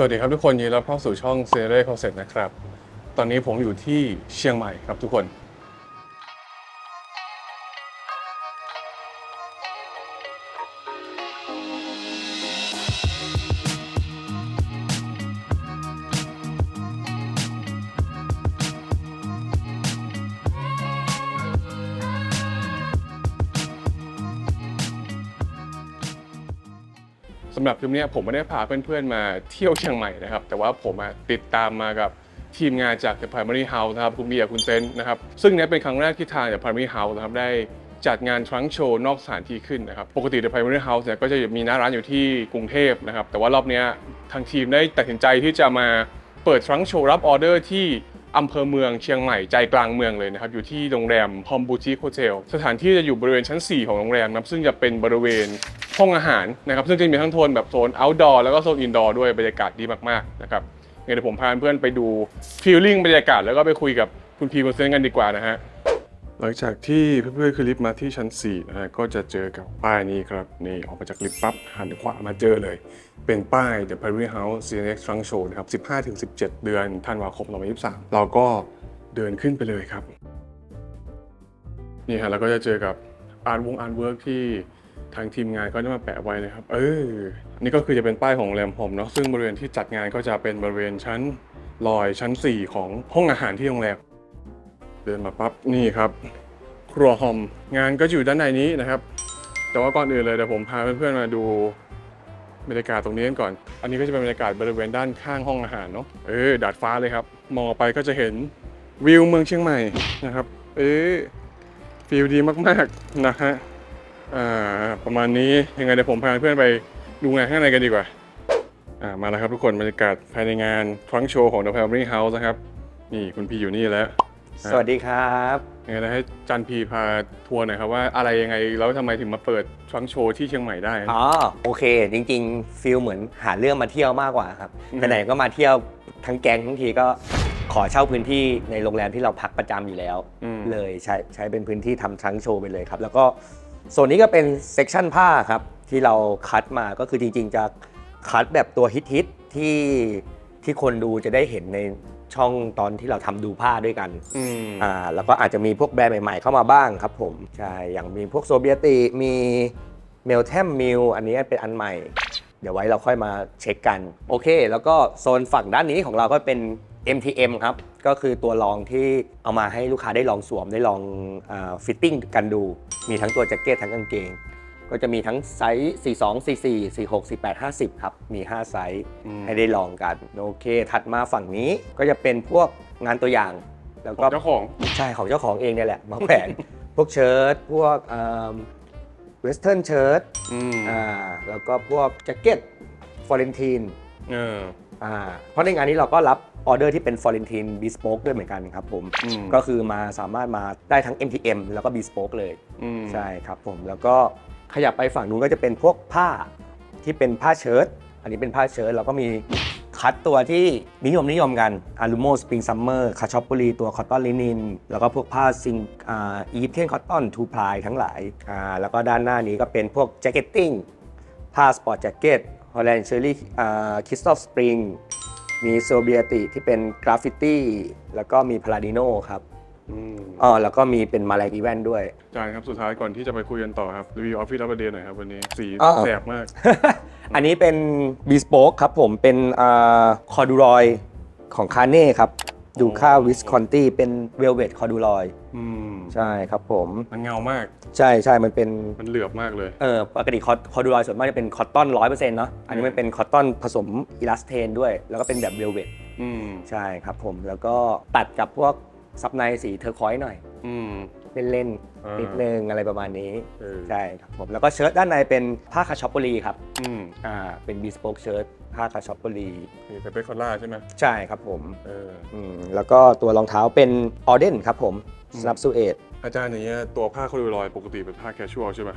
สวัสดีครับทุกคนยินดีต้อนรับเข้าสู่ช่องเซเร่คอนเซ็ปต์นะครับ ตอนนี้ผมอยู่ที่เชียงใหม่ครับทุกคน คลิปเนี้ยผมไม่ได้พาเพื่อนๆมาเที่ยวเชียงใหม่นะครับ แต่ว่าผมติดตามมากับทีมงานจาก The Primary House นะครับคุณเบียร์คุณเซนนะครับ ซึ่งเนี้ยเป็นครั้งแรกที่ทาง The Primary House นะครับได้จัดงานทรังโชว์นอกสถานที่ขึ้นนะครับ ปกติ The Primary House เนี่ยก็จะมีหน้าร้านอยู่ที่กรุงเทพนะครับ แต่ว่ารอบเนี้ยทางทีมได้ตัดสินใจที่จะมาเปิดทรังโชว์รับออเดอร์ที่ อำเภอเมืองเชียงใหม่ใจกลางเมืองเลยนะครับ อยู่ที่โรงแรม Hom Boutique Hotel สถานที่จะอยู่บริเวณชั้น 4 ของโรงแรมนะครับซึ่งจะเป็นบริเวณห้องอาหารนะครับ ซึ่งจะมีทั้งโทนแบบโซน outdoor แล้วก็โซน indoor ด้วยบรรยากาศดีมากๆนะครับเดี๋ยวผมพาเพื่อนไปดู feeling บรรยากาศแล้วก็ไปคุยกับคุณพีคุณเซนกันดีกว่านะฮะหลังจากที่เพื่อนๆขึ้นลิฟต์มาที่ชั้น4นะฮะก็จะเจอกับป้ายนี้ครับนี่ออกมาจากลิฟต์ปั๊บหันขวามาเจอเลย เป็นป้าย The Prairie House CNX Trunk Show นะครับ 15-17 เดือนธันวาคม2023 เราก็เดินขึ้นไปเลยครับ นี่ฮะแล้วก็จะเจอกับอาร์ตวงอาร์ตเวิร์กที่ทางทีมงานเขาได้มาแปะไว้นะครับ เออ นี่ก็คือจะเป็นป้ายของโรงแรมผมเนาะซึ่งบริเวณที่จัดงานก็จะเป็นบริเวณชั้นลอยชั้น 4 ของห้องอาหารที่โรงแรมเดินมาปั๊บนี่ครับ ครัวหอมงานก็อยู่ด้านในนี้นะครับ แต่ว่าก่อนอื่นเลยเดี๋ยวผมพาเพื่อนๆมาดู บรรยากาศตรงนี้กันก่อน อันนี้ก็จะเป็นบรรยากาศบริเวณด้านข้างห้องอาหารเนาะ เออดาดฟ้าเลยครับ มองไปก็จะเห็นวิวเมืองเชียงใหม่นะครับ เออฟีลดีมากๆนะฮะ อ่า ประมาณนี้ยังไงเดี๋ยวผมพาเพื่อนไปดูงานข้างในกันดีกว่า อ่า มาแล้วครับทุกคนบรรยากาศภายในงานทรังโชว์ของ The Primary House นะครับ นี่คุณพีอยู่นี่แล้ว สวัสดีครับ ยังไงนะให้จันพีพาทัวร์หน่อยครับว่าอะไรยังไงแล้วทำไมถึงมาเปิดทรังโชว์ที่เชียงใหม่ได้ อ๋อโอเค จริงๆฟิลเหมือนหาเรื่องมาเที่ยวมากกว่าครับอืม ไหนๆก็มาเที่ยวทั้งแก๊งทั้งทีก็ขอเช่าพื้นที่ในโรงแรมที่เราพักประจำอยู่แล้ว อืมเลยใช้ใช้เป็นพื้นที่ทำทรังโชว์ไปเลยครับ แล้วก็โซนนี้ก็เป็นเซกชันผ้าครับ ที่เราคัดมาก็คือจริงๆ จะคัดแบบตัวฮิตๆที่ที่คนดูจะได้เห็นใน ช่องตอนที่เราทำดูผ้าด้วยกันอืมอ่าแล้วก็อาจจะมีพวกแบรนด์ใหม่ๆเข้ามาบ้างครับผมใช่อย่างมีพวกโซเบียติมีเมลเทมมิลอันนี้เป็นอันใหม่ เดี๋ยวไว้เราค่อยมาเช็คกัน โอเค แล้วก็โซนฝั่งด้านนี้ของเราก็เป็น MTM ครับ ก็คือตัวรองที่เอามาให้ลูกค้าได้ลองสวมได้ลองฟิตติ้งกันดู มีทั้งตัวแจ็คเก็ตทั้งกางเกง ก็จะมีทั้งไซส์ 42 44 46 48 50 ครับ มี 5 ไซส์อืม ให้ได้ลองกัน โอเค ถัดมาฝั่งนี้ก็จะเป็นพวกงานตัวอย่าง แล้วขก็องเจ้าของ ใช่ของเจ้าของเองเนี่ยแหละ มาแขวน พวกเชิ้ตพวกเวสเทิร์นเชิ้ตอืมอ่าแล้วก็พวกแจ็คเก็ตฟอร์เรนทีน เออ อ่าเพราะในงานนี้เราก็รับออเดอร์ที่เป็นฟอร์เรนทีนบีสโป๊กด้วยเหมือนกันครับผม อืม ก็คือมาสามารถมาได้ทั้ง MTM แล้วก็บีสโป๊กเลย อืมใช่ครับผมแล้วก็ ขยับไปฝั่งนู้นก็จะเป็นพวกผ้าที่เป็นผ้าเชิ้ตอันนี้เป็นผ้าเชิ้ตแล้วก็มีคัดตัวที่นิยมนิยมกันอารูโมสปริงซัมเมอร์คาชอปปุรีตัวคอตตอนลินิน แล้วก็พวกผ้าซิงอ่าอีฟเทนคอตตอนทูพลายทั้งหลายอ่าแล้วก็ด้านหน้านี้ก็เป็นพวกแจ็คเก็ตติ้งผ้าสปอร์ตแจ็คเก็ตฮอลแลนด์เชอรี่อ่าคิสตอฟสปริงมีโซเบียติที่เป็นกราฟฟิตี้แล้วก็มีพาราดิโนครับ อืมอ๋อแล้วก็มีเป็นมาแรงอีเวนด้วย อาจารย์ครับสุดท้ายก่อนที่จะไปคุยกันต่อครับรีวิวออฟฟิศรับประเด็นหน่อยครับวันนี้สีอ่าแสบมาก อันนี้เป็น Bespoke ครับผมเป็นคอดูรอยของคาเน่ครับดูค่าวิสคอนตี้เป็นเวลเว t คอดูรอยอืมใช่ครับผม มันเงามากใช่ใช่มันเป็น มันเหลือบมากเลย เออปกติคอดูรอยส่วนมากจะเป็นคอตตอนร้อยเปอร์เซ็นต์เนาะอันนี้มันเป็นคอตตอนผสมอิลาสเทนด้วย แล้วก็เป็นแบบเวลเว t อืมใช่ครับผม แล้วก็ตัดกับพวก ซับในสีเทอร์คอยส์หน่อย อืม เล่นอ่าๆนิดนึงอะไรประมาณนี้ เออใช่ครับผม แล้วก็เชิ้ตด้านในเป็นผ้าคาชอปโปลีครับ อืมอ่า เป็น Bespoke เชิ้ตผ้าคาชอปโปลีนี่แต่เป็นคอลล่าใช่ไหมใช่ครับผม เออ อืม แล้วก็ตัวรองเท้าเป็นออเดนครับผมอืม สนับสูเอต อาจารย์อย่างเงี้ยตัวผ้าคอดูลอยปกติเป็นผ้าแคชชวลใช่ป่ะ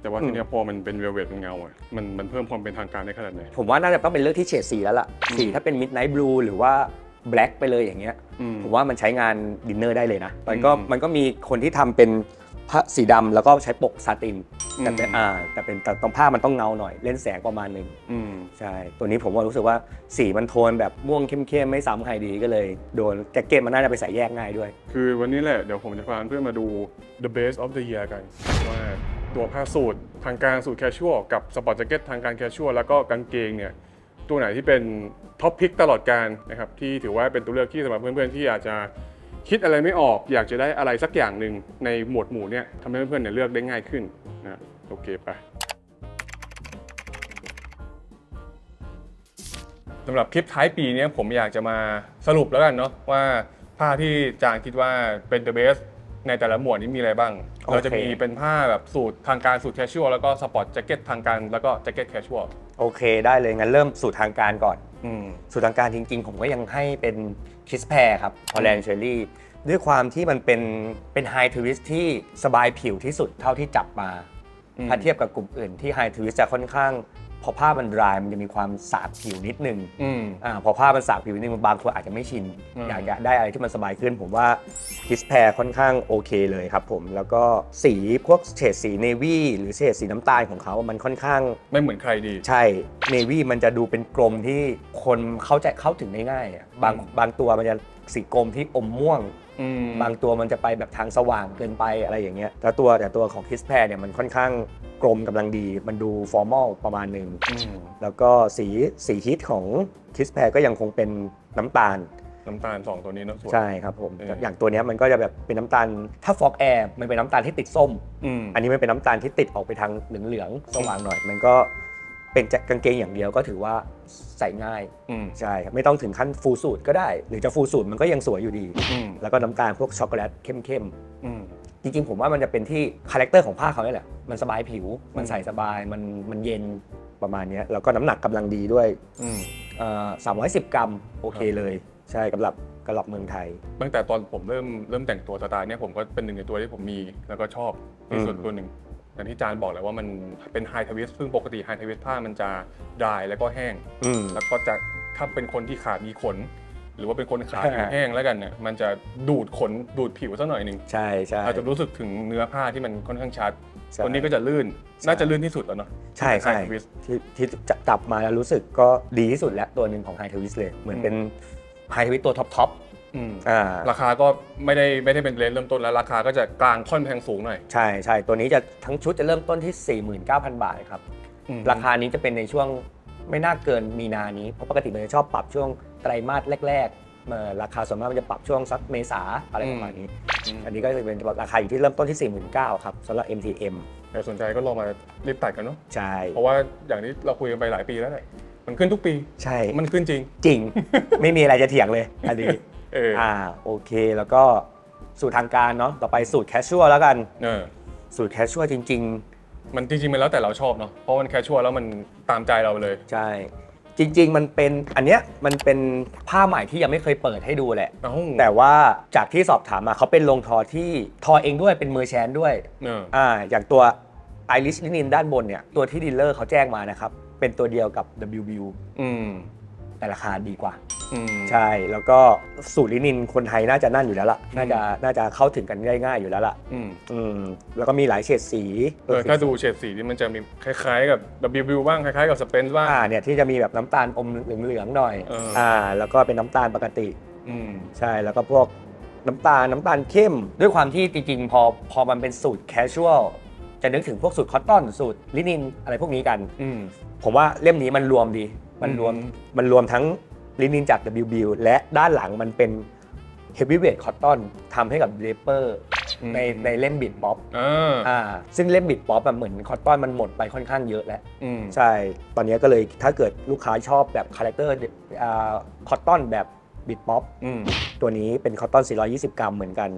แต่ว่าอืม ทีเนี้ยพอมันเป็นเวลเวทมันเงาอะมันมันเพิ่มความเป็นทางการได้ขนาดไหน ผมว่าน่าจะต้องเป็นเรื่องที่เฉดสีแล้วล่ะอืมสีถ้าเป็นมิดไนท์บลูหรือว่า แบล็กไปเลยอย่างเงี้ยอืมผมว่ามันใช้งานดินเนอร์ได้เลยนะมันก็อืมมันก็มีคนที่ทำเป็นผ้าสีดำแล้วก็ใช้ปกซาตินแต่เป็นอืมอ่าแต่เป็นแต่ตรงผ้ามันต้องเงาหน่อย เล่นแสงประมาณหนึงอืมใช่ตัวนี้ผมว่ารู้สึกว่าสีมันโทนแบบม่วงเข้มๆไม่ซ้ำใครดีก็เลย โดนแจ็คเก็ตมันน่าจะไปใส่แยกง่ายด้วย คือวันนี้แหละเดี๋ยวผมจะพาเพื่อนมาดู the best of the year กันว่าตัวผ้าสูททางการสูทแคชชวลกับสปอร์ตแจ็คเก็ตทางการแคชชวลแล้วก็กางเกงเนี่ยตัวไหนที่เป็น ท็อปพิกตลอดการนะครับที่ถือว่าเป็นตัวเลือกที่สำหรับเพื่อนๆที่อาจจะคิดอะไรไม่ออก อยากจะได้อะไรสักอย่างหนึ่งในหมวดหมู่เนี่ยทำให้เพื่อนๆเนี่ยเลือกได้ง่ายขึ้นนะโอเคไปสำหรับคลิปท้ายปีนี้ผมอยากจะมาสรุปแล้วกันเนาะว่าผ้าที่จางคิดว่าเป็น the best ในแต่ละหมวดนี้มีอะไรบ้าง โอเค เราจะมีเป็นผ้าแบบสูตรทางการสูตรแคชชวลแล้วก็สปอร์ตแจ็คเก็ตทางการแล้วก็แจ็คเก็ตแคชชวลโอเคได้เลยงั้นเริ่มสู่ทางการก่อน อืม สู่ทางการจริงๆ ผมก็ยังให้เป็นคิสแพรครับฮอลแลนด์เชอรี่ ด้วยความที่มันเป็นเป็นไฮทวิสที่สบายผิวที่สุดเท่าที่จับมา อืม ถ้าเทียบกับกลุ่มอื่นที่ไฮทวิสจะค่อนข้าง พอผ้ามันดรายมันจะมีความสาบผิวนิดนึงอืม อ่าพอผ้ามันสาบผิวนิดนึงบางคนอาจจะไม่ชิน อืม อยากจะได้อะไรที่มันสบายขึ้น ผมว่าคิสแพรค่อนข้างโอเคเลยครับผมแล้วก็สีพวกเฉดสีเนวี่หรือเฉดสีน้ำตาลของเขามันค่อนข้าง ไม่เหมือนใครดี ใช่เนวี่มันจะดูเป็นกลมที่คนเข้าใจเข้าถึงได้ง่ายอะบางอืม บางตัวมันจะสีกลมที่อมม่วง อืม บางตัวมันจะไปแบบทางสว่างเกินไปอะไรอย่างเงี้ยแต่ตัวแต่ตัวของคิสแพรเนี่ยมันค่อนข้างกลมกำลังดี มันดูฟอร์มอลประมาณหนึ่ง อืมแล้วก็สีสีฮิตของคิสแพรก็ยังคงเป็นน้ำตาล น้ำตาลสองตัวนี้เนอะสวย ใช่ครับผมเอออ ย่างตัวเนี้ยมันก็จะแบบเป็นน้ำตาล ถ้าฟอกแอร์มันเป็นน้ำตาลที่ติดส้ม อืมอันนี้มันเป็นน้ำตาลที่ติดออกไปทางเหลืองๆสว่างหน่อย มันก็ เป็นจากกางเกงอย่างเดียวก็ถือว่าใส่ง่ายอืม ใช่ครับไม่ต้องถึงขั้นฟูลสูตรก็ได้ หรือจะฟูลสูตรมันก็ยังสวยอยู่ดี อืมแล้วก็น้ำตาลพวกช็อกโกแลตเข้มอืม ๆจริงๆ ผมว่ามันจะเป็นที่คาแรคเตอร์ของผ้าเขาเนี่ยแหละมันสบายผิว มันใส่สบายมันมันเย็นประมาณเนี้ยแล้วก็น้ำหนักกำลังดีด้วยอืม สามร้อยสิบกรัมโอเคเลย ใช่สำหรับกระหลับเมืองไทย ตั้งแต่ตอนผมเริ่มเริ่มแต่งตัวสไตล์เนี่ยผมก็เป็นหนึ่งในตัวที่ผมมีแล้วก็ชอบที่สุดอืม ตัวหนึ่ง อย่างที่จานบอกแหล้วว่ามันเป็นไฮทวิสซึ่งปกติไฮทวิสผ้ามันจะดายแล้วก็แห้ง อืม แล้วก็จะถ้าเป็นคนที่ขามีขน หรือว่าเป็นคนขาผิวอ่าแห้งแล้วกันเนี่ยมันจะดูดขนดูดผิวสักหน่อยหนึ่งใช่ใช่ อาจจะรู้สึกถึงเนื้อผ้าที่มันค่อนข้างชัดใช่ตัวนี้ก็จะลื่นใช่ น่าจะลื่นที่สุดแล้วเนาะใช่ใช่ไฮทวิส ที่ที่จะจับมาแล้วรู้สึกก็ดีที่สุดแล้วตัวหนึ่งของไฮทวิสเลย เหมือนอืมเป็นไฮทวิสตัวท็อปท็อป อืมอ่าราคาก็ไม่ได้ไม่ได้เป็นเลนส์เริ่มต้นแล้วราคาก็จะกลางค่อนแพงสูงหน่อยใช่ใช่ตัวนี้จะทั้งชุดจะเริ่มต้นที่ 49,000 บาทครับ อืมราคานี้จะเป็นในช่วงไม่น่าเกินมีนานี้ เพราะปกติมันจะชอบปรับช่วงไตรมาสแรกๆเมื่อราคาส่วนมากมันจะปรับช่วงสักเมษาอะไรประมาณนี้ อืมอันนี้ก็จะเป็นราคาอยู่ที่เริ่มต้นที่ 49,000ครับสำหรับ MTM ใครสนใจก็ลองมารีบตัดกันเนาะใช่ เพราะว่าอย่างที่เราคุยกันไปหลายปีแล้วแหละมันขึ้นทุกปี ใช่ มันขึ้นจริง จริง ไม่มีอะไรจะเถียงเลยอันนี้ เอออ่าโอเคแล้วก็สูตรทางการเนาะต่อไปสูตรแคชชัวแล้วกัน เออ สูตรแคชชัวจริง มันจริงๆมันแล้วแต่เราชอบเนาะเพราะมันแคชชัวแล้วมันตามใจเราเลย ๆ ใช่ จริง ๆ มันเป็นอันเนี้ยมันเป็นผ้าใหม่ที่ยังไม่เคยเปิดให้ดูแหละ เอ้าแต่ว่าจากที่สอบถามมาเขาเป็นโรงทอที่ทอเองด้วยเป็นมือแชนด้วย เอออ่าอย่างตัวไอริชลินินด้านบนเนี่ยตัวที่ดีลเลอร์เขาแจ้งมานะครับ เป็นตัวเดียวกับ WBU อืมแต่ราคาดีกว่าอืม ใช่ แล้วก็สูตรลินินคนไทยน่าจะนั่นอยู่แล้วล่ะ น่าจะน่าจะเข้าถึงกันง่ายๆอยู่แล้วล่ะอืมอืมแล้วก็มีหลายเฉดสีเออถ้าดูเฉดสีที่มันจะมีคล้ายๆกับ WB บ้างคล้ายๆกับสเปนบ้างอ่าเนี่ยที่จะมีแบบน้ำตาลอมเหลืองๆหน่อยเอออ่อ่า แล้วก็เป็นน้ำตาลปกติอืมใช่แล้วก็พวกน้ำตาลน้ำตาลเข้ม ด้วยความที่จริงๆ พอพอมันเป็นสูตรแคชชวลจะนึกถึงพวกสูตรคอตตอนสูตรลินินอะไรพวกนี้กันอืมผมว่าเล่มนี้มันรวมดี มันรวมอืมมันรวมทั้ง ลินินจาก WB และด้านหลังมันเป็นเฮฟวีเวทคอตตอนทำให้กับเดเปอร์ในในเล่มบิดป๊อปอ่าอ่าซึ่งเล่มบิดป๊อปแบบเหมือนคอตตอนมันหมดไปค่อนข้างเยอะแล้วอืมใช่ ตอนนี้ก็เลยถ้าเกิดลูกค้าชอบแบบคาแรคเตอร์คอตตอนแบบบิดป๊อปอืมตัวนี้เป็นคอตตอน 420 กรัมเหมือนกัน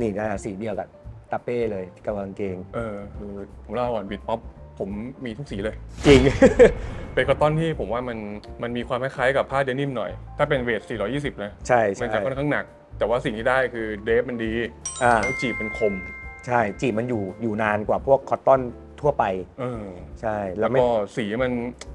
นี่นะสีเดียวกับตาเป้เลยกับกางเกง เออคือผมเล่าก่อนบิดป๊อป ผมมีทุกสีเลย จริง เป็นคอตตอนที่ผมว่ามันมันมีความคล้ายๆกับผ้าเดนิมหน่อย ถ้าเป็นเวท 420 นะ ใช่มันใช่จะค่อนข้างหนัก แต่ว่าสิ่งที่ได้คือเดฟมันดีอ่าแล้วจีบมันคมใช่จีบมันอยู่อยู่นานกว่าพวกคอตตอนทั่วไป เออใช่แล้แล้ววไม่ ก็สีมัน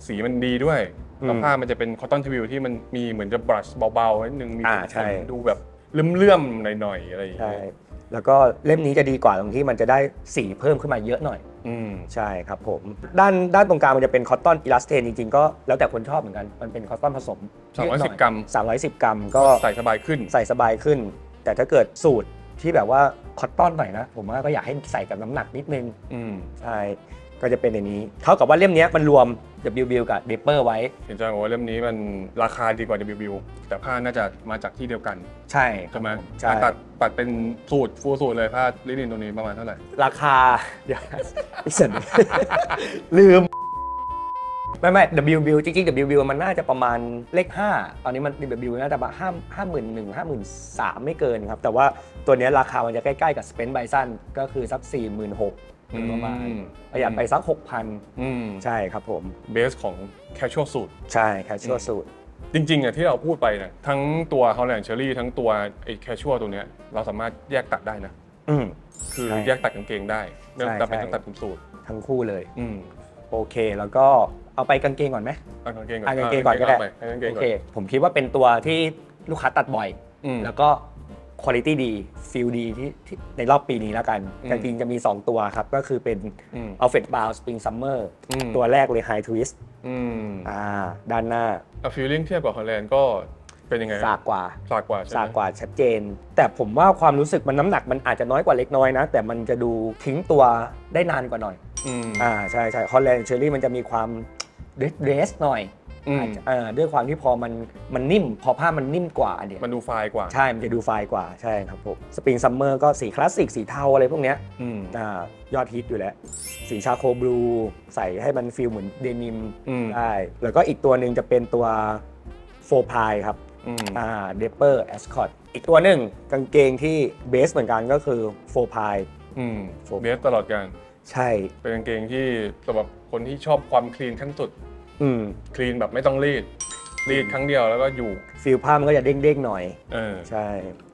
สีมันดีด้วยอืมแล้วผ้ามันจะเป็นคอตตอนทวิวที่มันมีเหมือนจะบรัชเบาๆนิดนึงมีอ่าใช่ ดูแบบเลื่อมๆหน่อยๆอะไรอย่างใช่เงี้ย แล้วก็เล่มนี้จะดีกว่าตรงที่มันจะได้สีเพิ่มขึ้นมาเยอะหน่อย อืม ใช่ครับผม ด้านด้านตรงกลางมันจะเป็นคอตตอนอิลาสเทนจริงๆ ก็แล้วแต่คนชอบเหมือนกัน มันเป็นคอตตอนผสม310กรัม 310 กรัมก็ใส่สบายขึ้น ใส่สบายขึ้น แต่ถ้าเกิดสูตรที่แบบว่าคอตตอนหน่อยนะ ผมว่าก็อยากให้ใส่กับน้ำหนักนิดนึง อืม ใช่ ก็จะเป็นในนี้ เท่ากับว่าเล่มเนี้ยมันรวม WB กับ d ดเปอร์ไว้ เห็นใจบอกว่าเล่มนี้มันราคาดีกว่า WB แต่ผ้าน่าจะมาจากที่เดียวกันใช่ใช่ไหมใช่อะตัดตัดเป็นสูตรฟูลสูตรเลยผ้าลินินตรงนี้ประมาณเท่าไหร่ ราคาเดี๋ยวอีสันลืม ไม่ไม่ WB จริงๆ WB มันน่าจะประมาณเลข 5 ตอนนี้มัน WB น่าจะประมาณห้าห้าหมื่นหนึ่งห้าหมื่นสามไม่เกินครับ แต่ว่าตัวเนี้ยราคามันจะใกล้ๆกับ Spend b y s o n ก็คือสัก4 6 0 0 0ประมาณอืม ประหยัดไปสักอืม6,000ใช่ครับผมเบสของ casual สูตร ใช่แคชชัวสูตร จริงๆอะที่เราพูดไปนะทั้งตัว Holland Cherry ทั้งตัวไอ้ casual ตัวเนี้ยเราสามารถแยกตัดได้นะ อืม คือใช่แยกตัดกางเกงได้เนื่องใช่จากเป็นใช่ต้องตัดเป็นสูตร ทั้งคู่เลย อืมโอเค แล้วก็เอาไปกางเกงก่อนไหม เอากางเกงก่อนเอากางเกงก่อนก็ได้าปเอากางเกงโอก่อเคนผมคิดว่าเป็นตัวที่ลูกค้าตัดบ่อย อืมแล้วก็ คุณภาพดีฟิลดีที่ที่ในรอบปีนี้แล้วกันอืมแต่จริงๆจะมี 2 ตัวครับ ก็คือเป็นอืม a l f r e d b o w Spring Summer อืม ตัวแรกเลย High Twist อืมอ่าด้านหน้าเอาฟีลลิ่งเทียบกับ Holland ก็เป็นยังไงสากกว่า สากกว่าใช่ไหม สากกว่าชัดเจน แต่ผมว่าความรู้สึกมันน้ำหนักมันอาจจะน้อยกว่าเล็กน้อยนะ แต่มันจะดูทิ้งตัวได้นานกว่าหน่อย อืม อ่าใช่ใช่ฮอลแลนด์เชอรี่มันจะมีความเดรสหน่อย อืม อาจจะเอ่อด้วยความที่พอมันมันนิ่ม พอผ้ามันนิ่มกว่าเนี่ยมันดูไฟล์กว่าใช่ มันจะดูไฟล์กว่าใช่ครับผมสปริงซัมเมอร์ก็สีคลาสสิกสีเทาอะไรพวกเนี้ยอืมอ่ายอดฮิตอยู่แล้ว สีชาโคบลูใส่ให้มันฟีลเหมือนเดนิมอืมได้ แล้วก็อีกตัวหนึ่งจะเป็นตัวโฟพายครับ อืมอ่าเดปเปอร์แอสคอตอีกตัวหนึ่งกางเกงที่เบสเหมือนกันก็คือโฟพาย อืมผมเบสตลอดการ ใช่ เป็นกางเกงที่สำหรับคนที่ชอบความคลีนขั้นสุด อืมคลีนแบบไม่ต้องรีด รีดครั้งเดียวแล้วก็อยู่ฟีลผ้ามันก็จะเด้งๆหน่อย เออใช่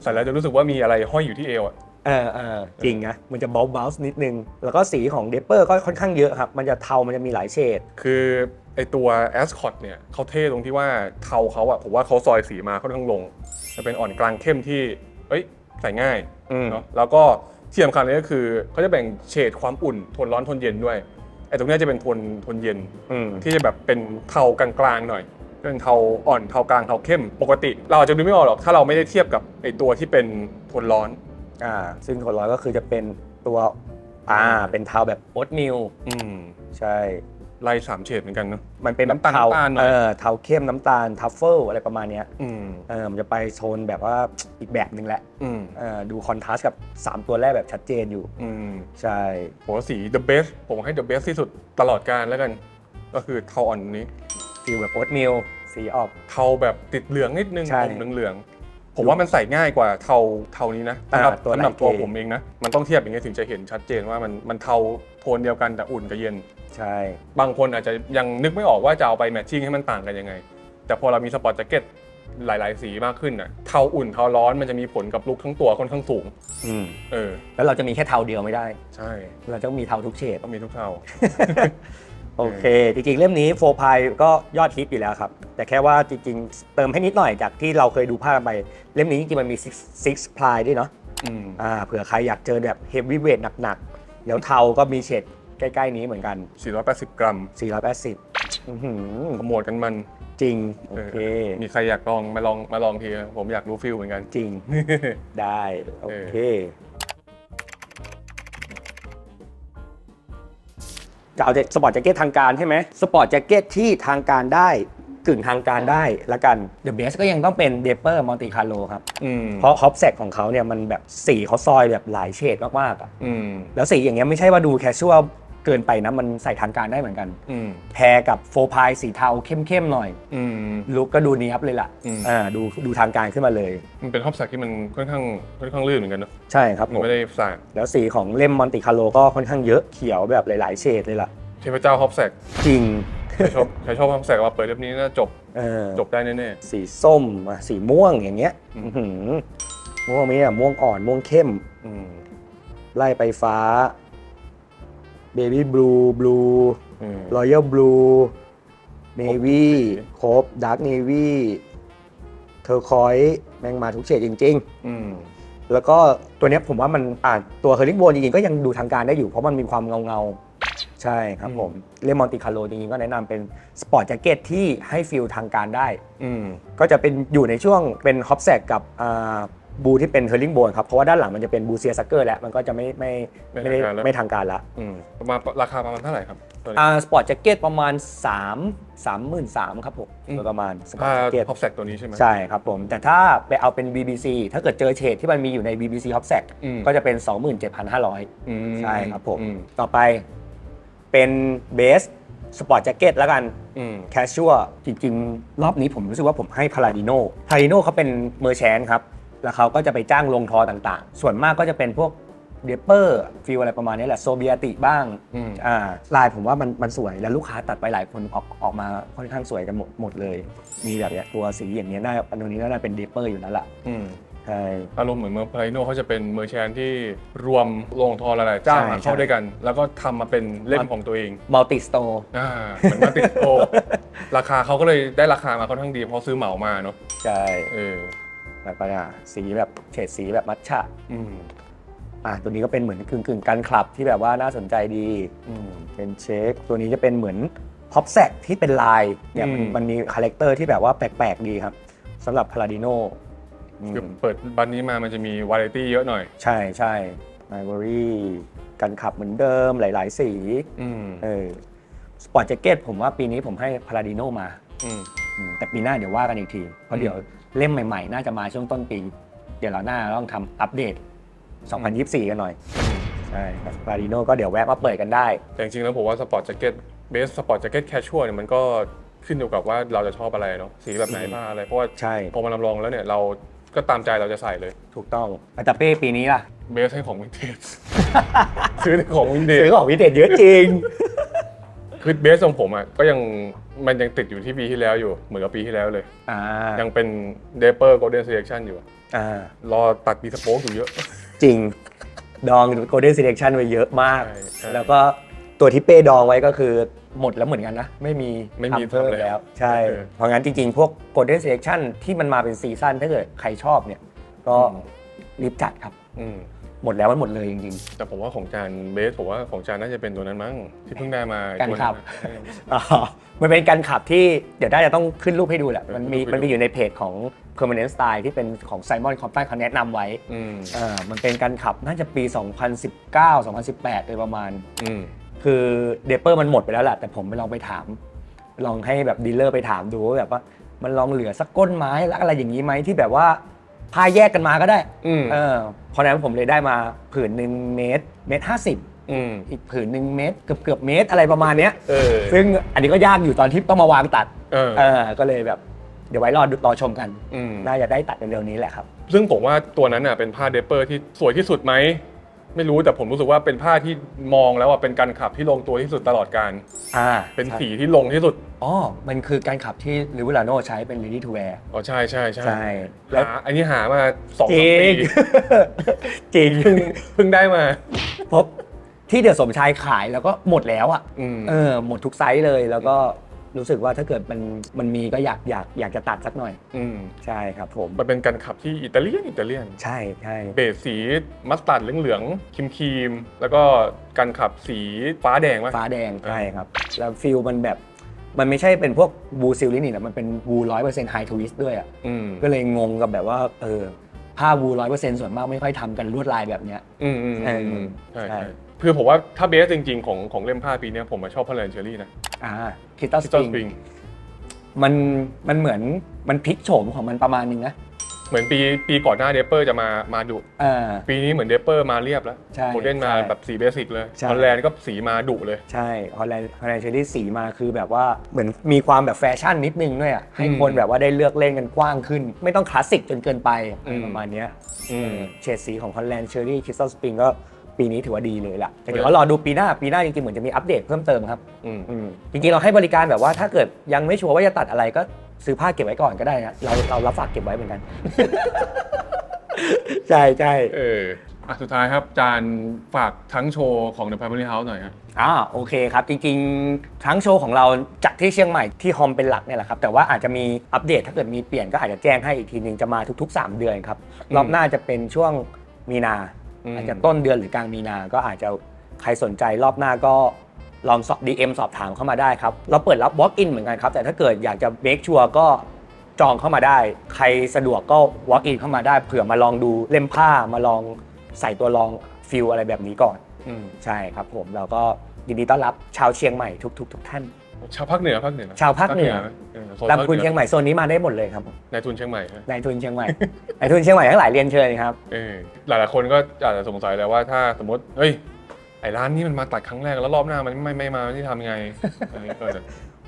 ใส่แล้วจะรู้สึกว่ามีอะไรห้อยอยู่ที่เอวอะ เออเออจริงนะมันจะเบลเบลนิดนึง แล้วก็สีของเดปเปอร์ก็ค่อนข้างเยอะครับ มันจะเทา มันจะมีหลายเฉด คือไอตัวแอสคอตเนี่ยเขาเท่ตรงที่ว่าเทาเขาอะผมว่าเขาซอยสีมาค่อนข้างลงจะเป็นอ่อนกลางเข้มที่เอ้ยใส่ง่ายอืม เนาะแล้วก็ที่สำคัญเลยก็คือเขาจะแบ่งเฉดความอุ่น ทนร้อนทนเย็นด้วยไอ ตรงเนี้ยจะเป็นทนทนเย็นอืมที่จะแบบเป็นเทากลางๆหน่อยเป็นเทาอ่อนเทากลางเทาเข้มปกติ เราอาจจะดูไม่ออกหรอกถ้าเราไม่ได้เทียบกับไอตัวที่เป็นทนร้อนอ่าซึ่งคนร้อยก็คือจะเป็นตัวอ่าเป็นเทาแบบโอ๊ตมิลอืมใช่ ไล่สามเฉดเหมือนกันเนาะ มันเป็นน้ำตาลเทาน้ำตาลหน่อย เออเทาเข้มน้ำตาลทัฟเฟิลอะไรประมาณเนี้ยอืมเออมันจะไปโซนแบบว่าอีกแบบหนึ่งแหละอืมเออดูคอนทราสต์กับ 3 ตัวแรกแบบชัดเจนอยู่ อืมใช่ ผมว่าสี the best ผมให้ the best ที่สุดตลอดการแล้วกัน ก็คือเทาอ่อนนี้ ฟีลแบบโอ๊ตมิลสีออก เทาแบบติดเหลืองนิดนึงใช่ อมเหลืองๆ ผมว่ามันใส่ง่ายกว่าเทาเทานี้นะอ่าสำหรับตัวสำหรับ Nike ตัวผมเองนะ มันต้องเทียบอย่างเงี้ยถึงจะเห็นชัดเจนว่ามันมันเทาโทนเดียวกันแต่อุ่นกับเย็น ใช่ บางคนอาจจะยังนึกไม่ออกว่าจะเอาไปแมทชิ่งให้มันต่างกันยังไง แต่พอเรามีสปอร์ตแจ็คเก็ตหลาย ๆ สีมากขึ้นน่ะเทาอุ่นเทาร้อนมันจะมีผลกับลุคทั้งตัวค่อนข้างสูงอืมเออแล้วเราจะมีแค่เทาเดียวไม่ได้ ใช่ เราต้องมีเทาทุกเฉดต้องมีทุกเทา โอเค จริงๆ เล่มนี้โฟพายก็ยอดฮิตอยู่แล้วครับ แต่แค่ว่าจริงๆ เติมให้นิดหน่อยจากที่เราเคยดูภาพไป เล่มนี้จริงๆ มันมี six six ply ด้วยเนาะอืมอ่าเผื่อใครอยากเจอแบบเฮฟวีเวทหนักๆ แล้วเทาก็มีเฉดใกล้ๆ นี้เหมือนกัน 480 กรัม 480อื้อหือขมวดกันมันจริง โอเค มีใครอยากลองมาลองมาลองทีนะผมอยากรู้ฟิลเหมือนกัน จริง ได้ โอเค เอาสปอร์ตแจ็คเก็ตทางการใช่ไหมสปอร์ตแจ็คเก็ตที่ทางการได้กึ่งทางการได้ละกัน The Best ก็ยังต้องเป็น d ดเปอร์ม n ติคาร์โลครับอืมเพราะฮอปแซกของเขาเนี่ยมันแบบสีเขาซอยแบบหลายเฉดมากๆอะอืมแล้วสีอย่างเงี้ยไม่ใช่ว่าดูแคชชวล เกินไปนะมันใส่ทางการได้เหมือนกัน อืมแพรกับโฟพายสีเทาเข้มๆหน่อย อืม ลุกก็ดูเนี้ยบเลยล่ะอืม อ่าดูดูทางการขึ้นมาเลย มันเป็นฮอปแซกที่มันค่อนข้างค่อนข้างลื่นเหมือนกันเนอะใช่ครับมัผนมไม่ได้สางแล้วสีของเล่มมอนติคาร์โลก็ค่อนข้างเยอะเขียวแบบหลายๆเฉดเลยล่ะ เทพเจ้าฮอปแซกจริงใครชอบใครชอบฮอปแซกมาเปิดเล่มนี้น่าจบเออจบได้แน่ สีส้มอะสีม่วงอย่างเงี้ยอืม อื้อหือม่วงมีอะม่วงอ่อนม่วงเข้ม ๆอืม ไล่ไปฟ้า เบบี้บลูบลูอืมรอยัลบลูเนวีสีครบดาร์กเนวีเทอร์คอยแม่งมาทุกเฉดจริงอืมๆแล้วก็ตัวเนี้ยผมว่ามันอ่าตัวเฮอร์ริงโบนจริงๆ ก็ยังดูทางการได้อยู่เพราะมันมีความเงาเงาๆใช่ครับผมเลมอนติคาโลจริงๆ ก็แนะนำเป็นสปอร์ตแจ็คเก็ตที่ให้ฟิลทางการได้อืมก็จะเป็นอยู่ในช่วงเป็นฮอปแซกกับอ่า บูที่เป็นเฮอร์ริงโบนครับเพราะว่าด้านหลังมันจะเป็นบูเซียซักเกอร์แล้วมันก็จะไม่ไม่ไม่ได้ไม่ทางการละอืมประมาณราคาประมาณเท่าไหร่ครับตัวนี้อ่าสปอร์ตแจ็คเก็ตประมาณ 3 3 3 0 0 0ครับผมอืมโดยประมาณสปอผ้าร์ตแจ็คเก็ตพ็อปแซกตัวนี้ใช่ไหมใช่ครับผม แต่ถ้าไปเอาเป็น BBC ถ้าเกิดเจอเฉดที่มันมีอยู่ใน BBC h o p s a c อืมก็จะเป็น 27,500อืมใช่ครับผมอืต่อไปเป็นเบสสปอร์ตแจ็คเก็ตแล้วกันอืมแคชชัวจริง ๆ รอบนี้ผมรู้สึกว่าผมให้พาราดิโนพาราดิโนเขาเป็นเมอร์แชนครับ แล้วเขาก็จะไปจ้างลงทอต่างๆ ส่วนมากก็จะเป็นพวกเดเปอร์ฟิลอะไรประมาณนี้แหละโซเบียติบ้างอืม อ่าลายผมว่ามันมันสวยแล้วลูกค้าตัดไปหลายคนออกออกมาค่อนข้างสวยกันหมดหมดเลย มีแบบเนี้ยตัวสีอย่างเนี้ยน่าอันนี้น่าจะเป็นเดเปอร์อยู่แล้วล่ะอืมใช่ อารมณ์เหมือนเมอร์พลโนเขาจะเป็นเมอร์แชนที่รวมโรงทอหลายๆเจ้าใช่มาใช่เข้าด้วยกัน แล้วก็ทำมาเป็นเล่มของตัวเองมัลติสโตร์อ่าเหมือนมาติดโตราคาเขาก็เลยได้ราคามาค่อนข้างดีเพราะซื้อเหมามาเนาะใช่ เออ แล้วก็เนี่ยสีแบบเฉดสีแบบมัทฉะอืมอ่าตัวนี้ก็เป็นเหมือนกึ่งกึ่งๆกันคลับที่แบบว่าน่าสนใจดีอืมเป็นเช็คตัวนี้จะเป็นเหมือนพ็อปแซกที่เป็นลายเนี่ยมันอืม มันมีคาแรคเตอร์ที่แบบว่าแปลกๆดีครับสำหรับพาราดิโนคือเปิดบันนี้มามันจะมีวาไรตี้เยอะหน่อย ใช่ใช่ไมวอรี่กันขับเหมือนเดิมหลาย ๆ สีอืมเออสปอร์ตแจ็คเก็ตผมว่าปีนี้ผมให้พาราดิโนมา อืม อืมแต่ปีหน้าเดี๋ยวว่ากันอีกที เพราะเดี๋ยว เล่มใหม่ๆ น่าจะมาช่วงต้นปี เดี๋ยวเราหน้าต้องทำอัปเดต 2024 กันหน่อย ใช่ครับพาราดิโนก็เดี๋ยวแวะมาเปิดกันได้ แต่จริงๆแล้วผมว่าสปอร์ตแจ็คเก็ตเบสสปอร์ตแจ็คเก็ตแคชชวลเนี่ยมันก็ขึ้นอยู่กับว่าเราจะชอบอะไรเนาะสีแบบไหนอืมผ้าอะไร เพราะว่าใช่ พอมาลำลองแล้วเนี่ยเราก็ตามใจเราจะใส่เลยถูกต้องอาตาเป้ปีนี้ล่ะ เบสให้ของวินเทจ ซื้อของวินเทจ ซื้อของพิเศษเยอะจริง คือเบสของผมอะก็ยังมันยังติดอยู่ที่ปีที่แล้วอยู่ เหมือนกับปีที่แล้วเลย อ่ายังเป็นเดเปอร์โกลเด้นเซเลคชั่นอยู่อะอ่ารอตัดดีสโป๊กอยู่เยอะ จริงดอง Golden Selection ไว้เยอะมาก ใช่ใช่แล้วก็ตัวที่เป้ดองไว้ก็คือหมดแล้วเหมือนกันนะ ไม่มีไม่มีทำเพิ่มทำแล้วแล้ว ใช่ เออเพราะงั้นจริงๆ พวก Golden Selection ที่มันมาเป็นซีซั่นถ้าเกิดใครชอบเนี่ย ก็อืม รีบจัดครับ อืม หมดแล้วมันหมดเลยจริงแต่ผมว่าของจานเบสผมว่าของจานน่าจะเป็นตัวนั้นมั้งที่เพิ่งได้มากันตัวครับเออๆอ๋อมันเป็นการขับที่เดี๋ยวได้จะต้องขึ้นรูปให้ดูแหละเออมันมีขึ้นรูปให้ดู มันมีอยู่ในเพจของ Permanent Style ที่เป็นของ Simon c o m p a n เขาแนะนำไว้อืมอ่ามันเป็นการขับน่าจะปี 2019 2018 โดยประมาณ อืมคือเดเปอร์มันหมดไปแล้วแหละแต่ผมไปลองไปถาม ลองให้แบบดีลเลอร์ไปถามดูว่าแบบว่ามันลองเหลือสักก้นไม้แล้วอะไรอย่างนี้ไหมที่แบบว่า พาแยกกันมาก็ได้อืม เออเพราะฉะนั้นผมเลยได้มาผืนหนึ่งเมตรเมตรห้าสิบอืมอีกผืนหนึ่งเมตรเกือบเกือบเมตรอะไรประมาณเนี้ย เออ ซึ่งอันนี้ก็ยากอยู่ตอนที่ต้องมาวางตัดเออเออก็เลยแบบ เดี๋ยวไว้รอดูรอชมกัน อืมน่าจะได้ตัดเร็วๆนี้แหละครับ ซึ่งผมว่าตัวนั้นน่ะเป็นผ้าเดปเปอร์ที่สวยที่สุดไหม ไม่รู้แต่ผมรู้สึกว่าเป็นผ้าที่มองแล้วอะเป็นการขับที่ลงตัวที่สุดตลอดการ อ่าเป็นใช่สีที่ลงที่สุด อ๋อ มันคือการขับที่ลิเวอร์ลาโนใช้เป็น ready to wear อ๋อใช่ใช่ใช่ใช่แล้วหาอันนี้หามาสองจสามริปีง จริงเพิ่งเพิ่งได้มา เพราะที่เดือดสมชายขายแล้วก็หมดแล้วอะอืม เออหมดทุกไซส์เลยแล้วก็ รู้สึกว่าถ้าเกิดมันมันมีก็อยากอยากอยากจะตัดสักหน่อย อืมใช่ครับผม มันเป็นการขับที่อิตาเลียนอิตาเลียน ใช่ใช่เบสสีมัสตาร์ดเหลืองๆครีมครีมๆแล้วก็การขับสีฟ้าแดงวะ ฟ้าแดงใช่ครับ แล้วฟิลมันแบบมันไม่ใช่เป็นพวกบูซิลลินี่นะมันเป็นบูร้อยเปอร์เซ็นต์ไฮทวิสด้วยอะ อืมก็เลยงงกับแบบว่าเออ ผ้าบูร้อยเปอร์เซ็นต์ส่วนมากไม่ค่อยทำกันลวดลายแบบเนี้ย อืมอืมเออือมใช่ใช่ ใช่คือผมว่าถ้าเบสจริงๆ ของของเล่มผ้าปีเนี้ยผมอะชอบพาเลนเชอรี่นะอ่าคิตตัลสที่ปต้นริงสปริงมันมันเหมือนมันพลิกโฉมของมันประมาณนึงนะ เหมือนปีปีก่อนหน้าเดปเปอร์จะมามาดุเออปีนี้เหมือนเดปเปอร์มาเรียบแล้วใช่โมเดนมาใช่แบบสีเบสิกเลยใช่ ฮอลแลนด์ก็สีมาดุเลย ใช่ฮอลแลนด์ฮอลแลนด์เชอรี่สีมาคือแบบว่าเหมือนมีความแบบแฟชั่นนิดนึงด้วยอะให้คนแบบว่าได้เลือกเล่นกันกว้างขึ้น ไม่ต้องคลาสสิกจนเกินไปอะไรประมาณเนี้ยอืม เฉดสีของฮอลแลนด์เชอรี่คริสตัลสปริงก็ปีนี้ถือว่าดีเลยล่ะแต่เดี๋ยวรอดูปีหน้าปีหน้าจริงๆเหมือนจะมีอัปเดตเพิ่มเติมครับอืม อืมจริงๆเราให้บริการแบบว่าถ้าเกิดยังไม่ชัวร์ว่าจะตัดอะไรก็ ซื้อผ้าเก็บไว้ก่อนก็ได้นะเราเรารับฝากเก็บไว้เหมือนกัน ใช่ใช่เอออะสุดท้ายครับจานฝากทั้งโชว์ของ The Primary House หน่อยฮะอ่าโอเคครับ จริงๆ ทั้งโชว์ของเราจัดที่เชียงใหม่ที่ฮอมเป็นหลักเนี่ยแหละครับ แต่ว่าอาจจะมีอัปเดตถ้าเกิดมีเปลี่ยนก็อาจจะแจ้งให้อีกทีหนึ่งจะมาทุก ๆ 3 เดือนครับ รอบหน้าจะเป็นช่วงมีนาอืมอาจจะต้นเดือนหรือกลางมีนา ก็อาจจะใครสนใจรอบหน้าก็ ลองสอบ DM สอบถามเข้ามาได้ครับ เราเปิดรับ walk in เหมือนกันครับ แต่ถ้าเกิดอยากจะ make sure ก็จองเข้ามาได้ ใครสะดวกก็ walk in เข้ามาได้เผื่อมาลองดูเล่มผ้ามาลองใส่ตัวลองฟิลอะไรแบบนี้ก่อนอืมใช่ครับผมเราก็ยินดีต้อนรับชาวเชียงใหม่ทุกๆทุกท่าน ชาวภาคเหนือภาคเหนือชาวภาคเหนือเออโซนลำภาคพูนหเชียงใหม่โซนนี้มาได้หมดเลยครับผมนายทุนเชียงใหม่ฮะนายทุนเชียงใหม่ นายทุนเชียงใหม่ทั้งหลายเรียนเชิญครับ เออหลายๆคนก็อาจจะสงสัยแล้วว่าถ้าสมมติเฮ้ย ไอ้ร้านนี้มันมาตัดครั้งแรกแล้วรอบหน้ามันไม่ไม่มาที่ทำไงเออก็จะ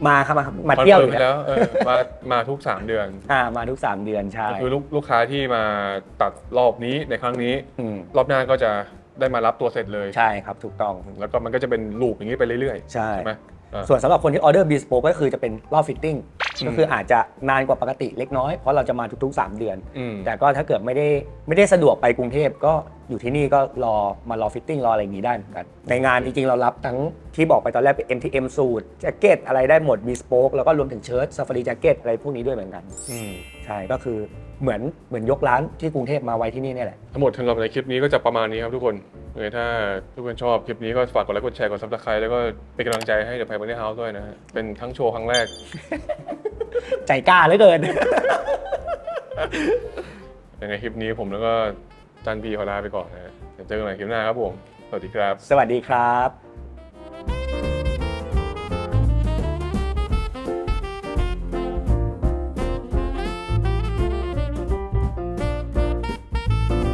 มาครับมาครับมาเที่ยวคออนยู่เฟิร์มไปแล้วแล้วเออมามาทุก 3 เดือนอ่ามาทุก 3 เดือนใช่ก็คือลูกลูกค้าที่มาตัดรอบนี้ในครั้งนี้ อืมรอบหน้าก็จะได้มารับตัวเสร็จเลย ใช่ครับถูกต้องแล้วก็มันก็จะเป็นลูปอย่างนี้ไปเรื่อยใช่ๆใช่ไหมอ่าส่วนสำหรับคนที่ออเดอร์บีสโปก็คือจะเป็นรอบฟิตติ้งอืม ก็คืออาจจะนานกว่าปกติเล็กน้อยเพราะเราจะมาทุกๆ 3 เดือนอืมแต่ก็ถ้าเกิดไม่ได้ไม่ได้สะดวกไปกรุงเทพก็อยู่ที่นี่ก็รอมารอฟิตติ้งรออะไรอย่างนี้ได้เหมือนกัน ในงานจริงๆ เรารับทั้งที่บอกไปตอนแรกเป็น MTM สูตรแจ็คเก็ตอะไรได้หมด bespoke แล้วก็รวมถึงเชิ้ตซ a ฟ a รีแจ็คเก็ตอะไรพวกนี้ด้วยเหมือนกันอืมใช่ก็คือเหมือนเหมือนยกร้านที่กรุงเทพมาไว้ที่นี่เนี่ยแหละทั้งหมดสำหรับในคลิปนี้ก็จะประมาณนี้ครับทุกคนยังไงถ้าทุกคนชอบคลิปนี้ก็ฝากกดไลค์กดแชร์กดซับสไครต์แล้วก็เป็นกำลังใจให้เดอะไพบันนี่เฮาส์ด้วยนะฮะเป็นทั้งโชว์ครั้งแรก ใจกล้าเหลือเกิน ยังไงคลิปนี้ผมแล้วก็จันพีขอลาไปก่อนนะฮะเดี๋ยวเจอกันใหม่คลิปหน้าครับผม สวัสดีครับ สวัสดีครับ